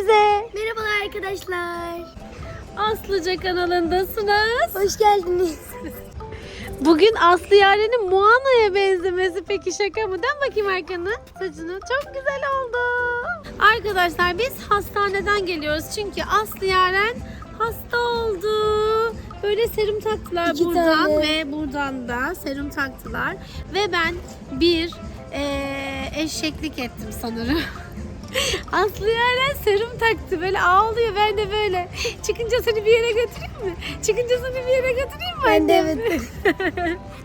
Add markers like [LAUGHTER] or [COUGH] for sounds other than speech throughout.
bize. Merhabalar arkadaşlar. Aslıca kanalındasınız. Hoş geldiniz. Bugün Aslı Yaren'in Moana'ya benzemesi peki şaka mı? Dön bakayım arkanı. Saçını çok güzel oldu. Arkadaşlar biz hastaneden geliyoruz çünkü Aslı Yaren hasta oldu. Böyle serum taktılar İki buradan tane. ve buradan da serum taktılar. Ve ben bir eee, eşeklik ettim sanırım. [LAUGHS] [LAUGHS] Aslı Yaren serum taktı böyle ağlıyor ben de böyle. Çıkınca seni bir yere götüreyim mi? Çıkınca seni bir yere götüreyim mi? Ben de annem? evet. [LAUGHS]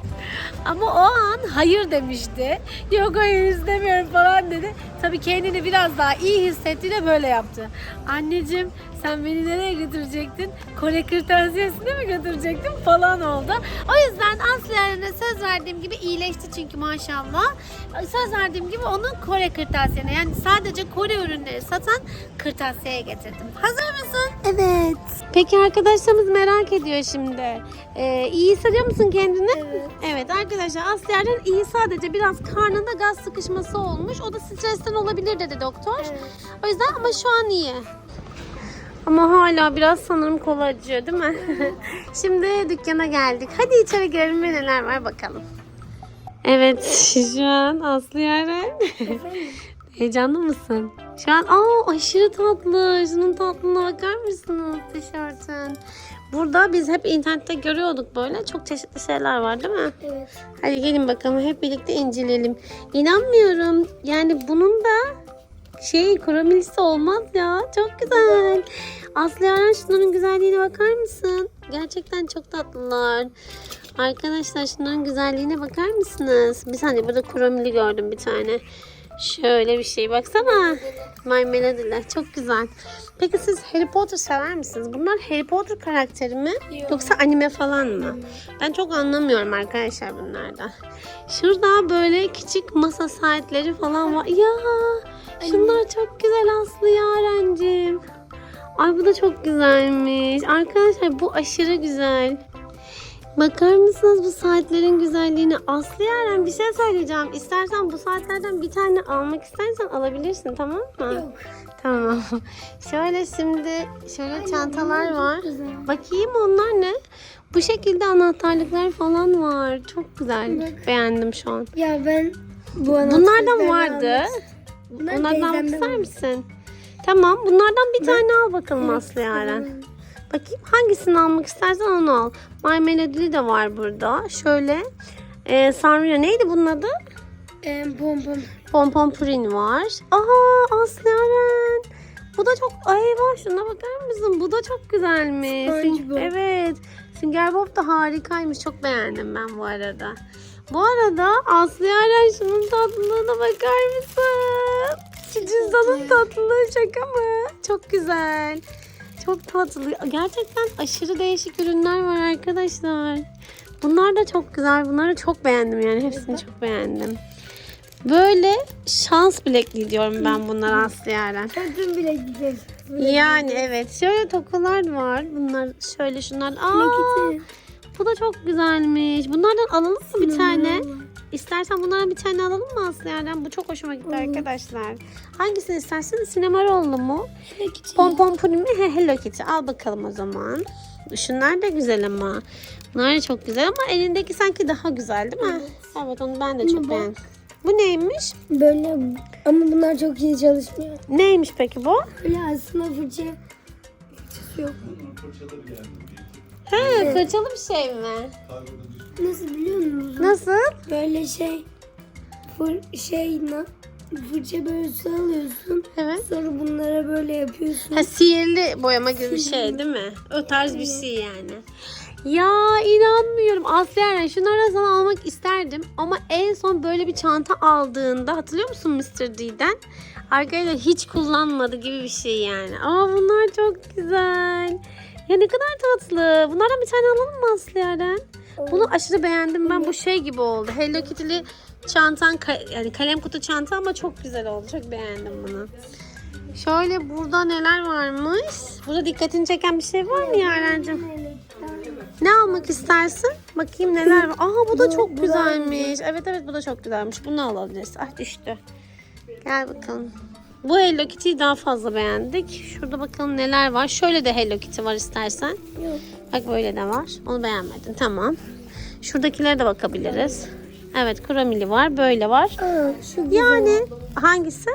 Ama o an hayır demişti. Yok hayır istemiyorum falan dedi. Tabii kendini biraz daha iyi hissettiğinde böyle yaptı. Anneciğim sen beni nereye götürecektin? Kore kırtasiyesine mi götürecektin falan oldu. O yüzden Aslı Yaren'e söz verdiğim gibi iyileşti çünkü maşallah. Söz verdiğim gibi onu Kore kırtasiyene yani sadece Kore ürünleri satan kırtasiyeye getirdim. Hazır mısın? Evet. Peki arkadaşlarımız merak ediyor şimdi. Ee, iyi hissediyor musun kendini? Evet. Evet arkadaşlar Aslı Yaren iyi sadece biraz karnında gaz sıkışması olmuş. O da stresten olabilir dedi doktor. Evet. O yüzden ama şu an iyi. Ama hala biraz sanırım kolu acıyor değil mi? [LAUGHS] Şimdi dükkana geldik. Hadi içeri girelim ve neler var bakalım. Evet şu an Aslı Yaren. [LAUGHS] Heyecanlı mısın? Şu an aa aşırı tatlı. Şunun tatlılığına bakar mısınız tişörtün? Burada biz hep internette görüyorduk böyle. Çok çeşitli şeyler var değil mi? Evet. Hadi gelin bakalım hep birlikte inceleyelim. İnanmıyorum. Yani bunun da şey kromilisi olmaz ya. Çok güzel. Aslı Yaren şunların güzelliğine bakar mısın? Gerçekten çok tatlılar. Arkadaşlar şunların güzelliğine bakar mısınız? Bir saniye burada kromili gördüm bir tane. Şöyle bir şey baksana. My Melody'ler çok güzel. Peki siz Harry Potter sever misiniz? Bunlar Harry Potter karakteri mi? Yok. Yoksa anime falan mı? Ben çok anlamıyorum arkadaşlar bunlardan. Şurada böyle küçük masa saatleri falan var. Ya şunlar çok güzel Aslı Yarencim. Ay bu da çok güzelmiş. Arkadaşlar bu aşırı güzel. Bakar mısınız bu saatlerin güzelliğine? Aslı Yaren bir şey söyleyeceğim. İstersen bu saatlerden bir tane almak istersen alabilirsin tamam mı? Yok. Tamam. [LAUGHS] Şöyle şimdi şöyle çantalar var. güzel. Bakayım onlar ne? Bu şekilde anahtarlıklar falan var. Çok güzel. Bak. Beğendim şu an. Ya ben bu Bunlardan vardı. Bunlar Onlardan teyzemden ister aldım. misin? Tamam. Bunlardan bir tane al bakalım Aslı Yaren. Bakayım hangisini almak istersen onu al. My Melody'li de var burada. Şöyle. E, Sanrio neydi bunun adı? Ee, bom. Pompon Purin var. Aha Aslı Yaren. Bu da çok... Ay vah şuna bakar mısın? Bu da çok güzelmiş. SpongeBob. Evet. Sünger Bob da harikaymış. Çok beğendim ben bu arada. Bu arada Aslı Yaren şunun tatlılığına bakar mısın? Şu cüzdanın tatlılığı şaka mı? Çok güzel. Çok tatlı. Gerçekten aşırı değişik ürünler var arkadaşlar. Bunlar da çok güzel. Bunları çok beğendim yani. Hepsini çok beğendim. Böyle şans bilekliği diyorum ben bunlara Aslı Yaren. Kadın bile gider. Yani evet. Şöyle tokalar var. Bunlar şöyle şunlar. Aa, bu da çok güzelmiş. Bunlardan alalım mı bir tane? İstersen bunlardan bir tane alalım mı Aslı Yaren? Bu çok hoşuma gitti Olur. arkadaşlar. Hangisini istersin? Sinema rollu mu? Nakiti. Pompon puding mi? He, Hello Kitty. Al bakalım o zaman. Şunlar da güzel ama. Bunlar da çok güzel ama elindeki sanki daha güzel değil mi? Evet, onu ben de çok beğendim. Bu neymiş? Böyle ama bunlar çok iyi çalışmıyor. Neymiş peki bu? Böyle aslında fırça fırçası yok. He, fırçalı bir şey mi? Nasıl biliyor musunuz? Nasıl? Böyle şey fır, şey na, fırça böyle su alıyorsun. Evet. Sonra bunlara böyle yapıyorsun. Ha, sihirli boyama gibi bir şey değil mi? O tarz bir şey yani. Ya inanmıyorum. Aslı Yaren şunları sana almak isterdim. Ama en son böyle bir çanta aldığında hatırlıyor musun Mr. D'den? Arkadaşlar hiç kullanmadı gibi bir şey yani. Ama bunlar çok güzel. Ya ne kadar tatlı. Bunlardan bir tane alalım mı Aslı Yaren? Bunu aşırı beğendim ben. Bu şey gibi oldu. Hello Kitty'li çantan yani kalem kutu çanta ama çok güzel oldu. Çok beğendim bunu. Şöyle burada neler varmış? Burada dikkatini çeken bir şey var mı Yaren'cim? Ne almak istersin? Bakayım neler var. Aha bu da çok güzelmiş. Evet evet bu da çok güzelmiş. Bunu alabiliriz. Ah düştü. Gel bakalım. Bu Hello Kitty'yi daha fazla beğendik. Şurada bakalım neler var. Şöyle de Hello Kitty var istersen. Yok. Bak böyle de var. Onu beğenmedin. Tamam. Şuradakilere de bakabiliriz. Evet Kuramili var. Böyle var. Aa, şu güzel. Yani hangisi?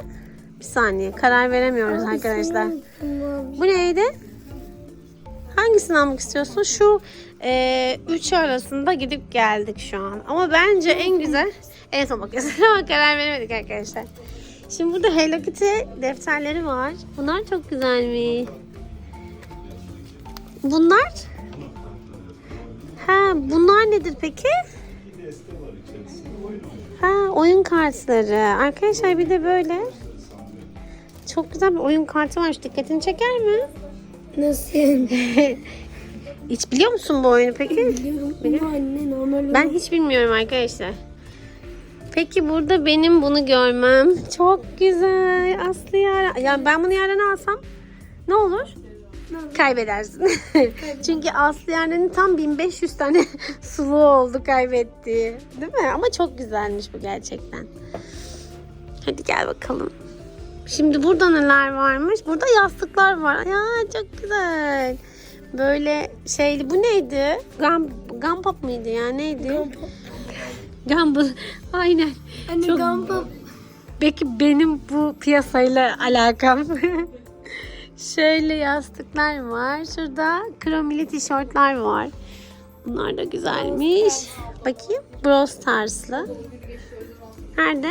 Bir saniye. Karar veremiyoruz arkadaşlar. Tamam. Bu neydi? Hangisini almak istiyorsun? Şu e, üçü arasında gidip geldik şu an. Ama bence en güzel en son bakıyoruz. Ama [LAUGHS] karar veremedik arkadaşlar. Şimdi burada Hello Kitty defterleri var. Bunlar çok güzelmiş. Bunlar? Ha, bunlar nedir peki? Ha, oyun kartları. Arkadaşlar bir de böyle çok güzel bir oyun kartı var. Şu Dikkatini çeker mi? Nasıl yani? [LAUGHS] Hiç biliyor musun bu oyunu peki? Biliyorum ama anne normal Ben hiç bilmiyorum arkadaşlar. Peki burada benim bunu görmem çok güzel. Aslı ya. Ya ben bunu yerden alsam ne olur? Kaybedersin. [LAUGHS] Çünkü Aslı Yaren'in tam 1500 tane [LAUGHS] sulu oldu kaybettiği. Değil mi? Ama çok güzelmiş bu gerçekten. Hadi gel bakalım. Şimdi burada neler varmış? Burada yastıklar var. Ya çok güzel. Böyle şeyli bu neydi? Gam Gampap mıydı ya neydi? Gumball. Aynen. Anne Çok- gamba Peki benim bu piyasayla alakam? [LAUGHS] Şöyle yastıklar var. Şurada kromili tişörtler var. Bunlar da güzelmiş. Bakayım. Brawl Stars'lı. Nerede?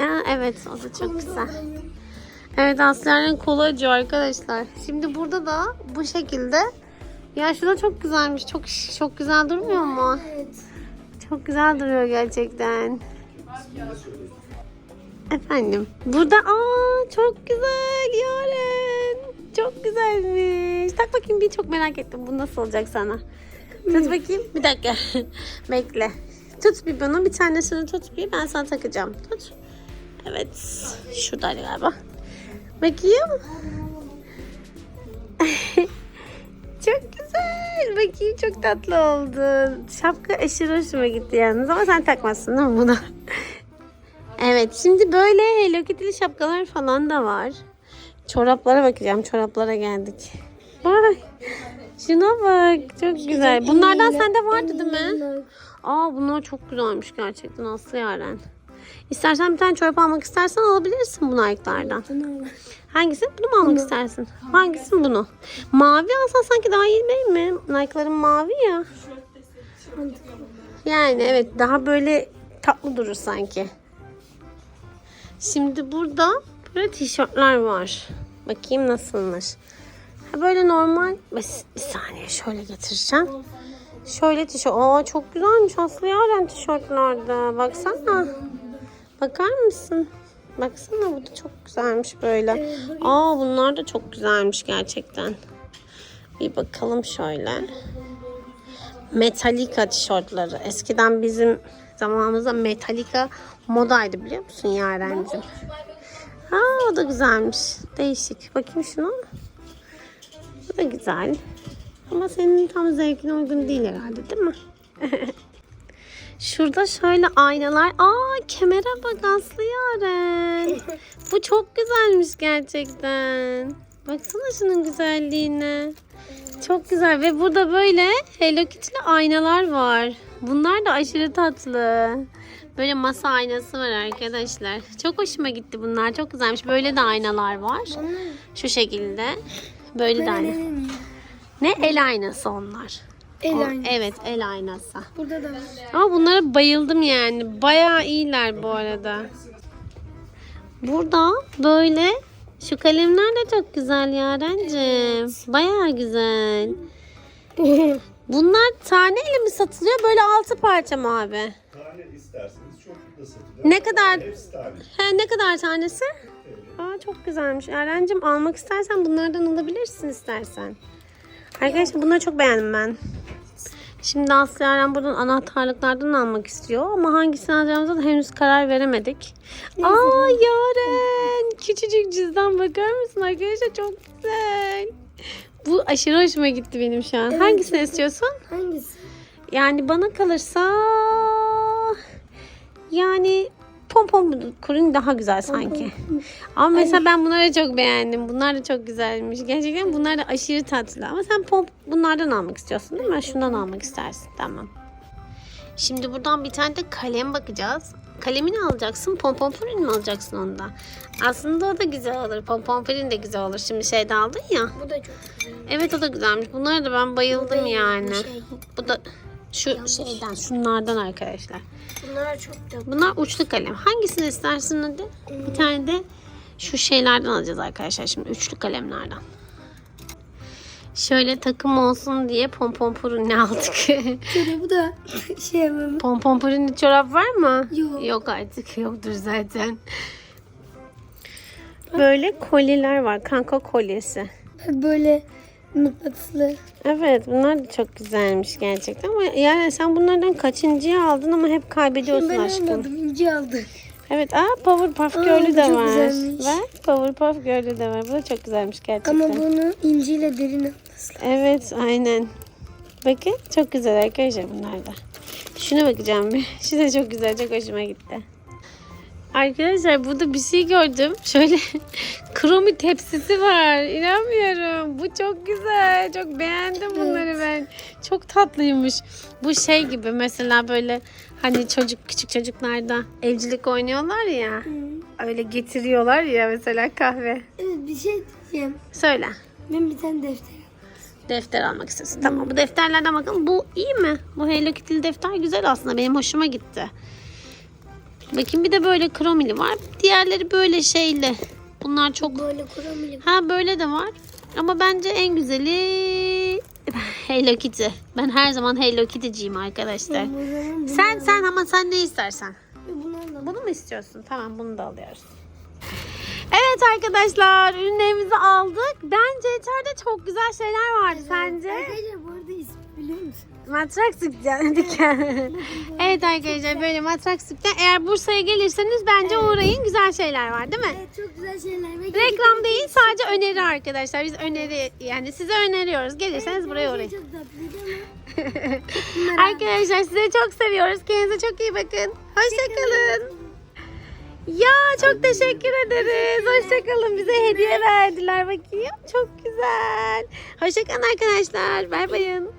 Aa, evet o da çok güzel. Evet Aslı'nın kolu acıyor arkadaşlar. Şimdi burada da bu şekilde. Ya şu da çok güzelmiş. Çok çok güzel durmuyor mu? Evet. Çok güzel duruyor gerçekten. Efendim. Burada aa çok güzel Yaren. Çok güzelmiş. Tak bakayım bir çok merak ettim. Bu nasıl olacak sana? Tut bakayım. Bir dakika. [LAUGHS] Bekle. Tut bir bunu. Bir tanesini tut bir. Ben sana takacağım. Tut. Evet. Şuradaydı galiba. Bakayım. [LAUGHS] çok güzel. Bakayım çok tatlı oldu. Şapka aşırı hoşuma gitti yalnız ama sen takmazsın değil mi bunu? [LAUGHS] evet şimdi böyle Hello Kitty'li şapkalar falan da var. Çoraplara bakacağım. Çoraplara geldik. Vay. Şuna bak. Çok güzel. Bunlardan sende vardı değil mi? Aa bunlar çok güzelmiş gerçekten Aslı Yaren. İstersen bir tane çorap almak istersen alabilirsin bu Nike'lardan. Hangisini? Bunu mu almak istersin? Hangisi bunu? Mavi alsan sanki daha iyi değil mi? Nike'ların mavi ya. Yani evet daha böyle tatlı durur sanki. Şimdi burada böyle tişörtler var. Bakayım nasılmış. Ha böyle normal. Bir, bir saniye şöyle getireceğim. Şöyle tişört. Aa çok güzelmiş Aslı Yaren tişörtlerde. Baksana. Bakar mısın? Baksana bu da çok güzelmiş böyle. Aa bunlar da çok güzelmiş gerçekten. Bir bakalım şöyle. Metallica tişörtleri. Eskiden bizim zamanımızda Metallica modaydı biliyor musun Yaren'cim? Ha o da güzelmiş. Değişik. Bakayım şuna. Bu da güzel. Ama senin tam zevkine uygun değil herhalde değil mi? [LAUGHS] Şurada şöyle aynalar. Aa kemere bak Aslı Yaren. [LAUGHS] Bu çok güzelmiş gerçekten. Baksana şunun güzelliğine. Çok güzel ve burada böyle Hello Kitty'li aynalar var. Bunlar da aşırı tatlı. Böyle masa aynası var arkadaşlar. Çok hoşuma gitti bunlar. Çok güzelmiş. Böyle de aynalar var. Şu şekilde. Böyle de ayna. Ne el aynası onlar. El O- aynası. Evet el aynası. Burada da var. Ama bunlara bayıldım yani. Bayağı iyiler bu arada. Burada böyle şu kalemler de çok güzel Yarencim. Bayağı güzel. Bunlar taneyle mi satılıyor? Böyle altı parça mı abi? Tane isterseniz çok da satılıyor. Ne kadar he, ne kadar tanesi? Aa, çok güzelmiş. Yarencim almak istersen bunlardan alabilirsin istersen. Arkadaşlar bunları çok beğendim ben. Şimdi Aslı Yaren buradan anahtarlıklardan almak istiyor ama hangisini alacağımıza da henüz karar veremedik. Aa Yaren küçücük cüzdan bakar mısın arkadaşlar çok güzel. Bu aşırı hoşuma gitti benim şu an. Hangisini istiyorsun? Hangisi? Yani bana kalırsa yani pompon kurun daha güzel sanki. Ama mesela ben bunları çok beğendim. Bunlar da çok güzelmiş. Gerçekten bunlar da aşırı tatlı. Ama sen pomp bunlardan almak istiyorsun değil mi? Şundan almak istersin. Tamam. Şimdi buradan bir tane de kalem bakacağız. Kalemini alacaksın. Pompon purin mi alacaksın ondan? Aslında o da güzel olur. Pompon purin de güzel olur. Şimdi şeyde aldın ya. Bu da çok güzel. Evet o da güzelmiş. Bunlara da ben bayıldım yani. Şey. Bu da şu şeyden, şunlardan arkadaşlar. Bunlar çok da. Bunlar uçlu kalem. Hangisini istersin hadi? Bir tane de şu şeylerden alacağız arkadaşlar şimdi üçlü kalemlerden. Şöyle takım olsun diye pompon purunni [LAUGHS] aldık. Bu da [LAUGHS] şey yapalım. pompon çorap var mı? Yok. Yok artık yoktur zaten. Böyle kolyeler var. Kanka kolyesi. Böyle mıknatıslı. Evet bunlar da çok güzelmiş gerçekten ama yani sen bunlardan kaçıncıyı aldın ama hep kaybediyorsun Ben aşkım. almadım. ince aldık. Evet aa Powerpuff Aa, Girl'ü bu de çok var. güzelmiş. Bak Powerpuff Girl'ü de var. Bu da çok güzelmiş gerçekten. Ama bunu inciyle derin lazım. Evet aynen. Bakın çok güzel arkadaşlar bunlar da. Şuna bakacağım bir. [LAUGHS] Şu da çok güzel. Çok hoşuma gitti. Arkadaşlar burada bir şey gördüm. Şöyle kromi tepsisi var. İnanmıyorum. Bu çok güzel. Çok beğendim bunları ben. Çok tatlıymış. Bu şey gibi mesela böyle hani çocuk küçük çocuklarda evcilik oynuyorlar ya. Öyle getiriyorlar ya mesela kahve. Evet bir şey diyeceğim. Söyle. Ben bir tane defter Defter almak istiyorsun. Tamam bu defterlerden bakalım. Bu iyi mi? Bu Hello Kitty'li defter güzel aslında. Benim hoşuma gitti. Bakayım bir de böyle kromili var. Diğerleri böyle şeyli. Bunlar çok... böyle kuramıyorum. Ha böyle de var. Ama bence en güzeli [LAUGHS] Hello Kitty. Ben her zaman Hello Kitty'ciyim arkadaşlar. Sen sen ama sen ne istersen. bunu alalım. Bunu mu istiyorsun? Tamam bunu da alıyoruz. Evet arkadaşlar ürünlerimizi aldık. Bence içeride çok güzel şeyler vardı sence? Arkadaşlar biliyor musun? Matrak sıkacağım. [LAUGHS] evet arkadaşlar böyle matrak sıkacağım. Eğer Bursa'ya gelirseniz bence uğrayın. Güzel şeyler var değil mi? Evet çok güzel şeyler. Ve Reklam değil sadece öneri arkadaşlar. Biz öneri yani size öneriyoruz. Gelirseniz buraya uğrayın. Çok tatlıydı ama. [LAUGHS] Arkadaşlar size çok seviyoruz. Kendinize çok iyi bakın. Hoşçakalın. Ya çok teşekkür ederiz. Hoşçakalın. Bize hediye verdiler bakayım. Çok güzel. Hoşçakalın arkadaşlar. Bay bayın.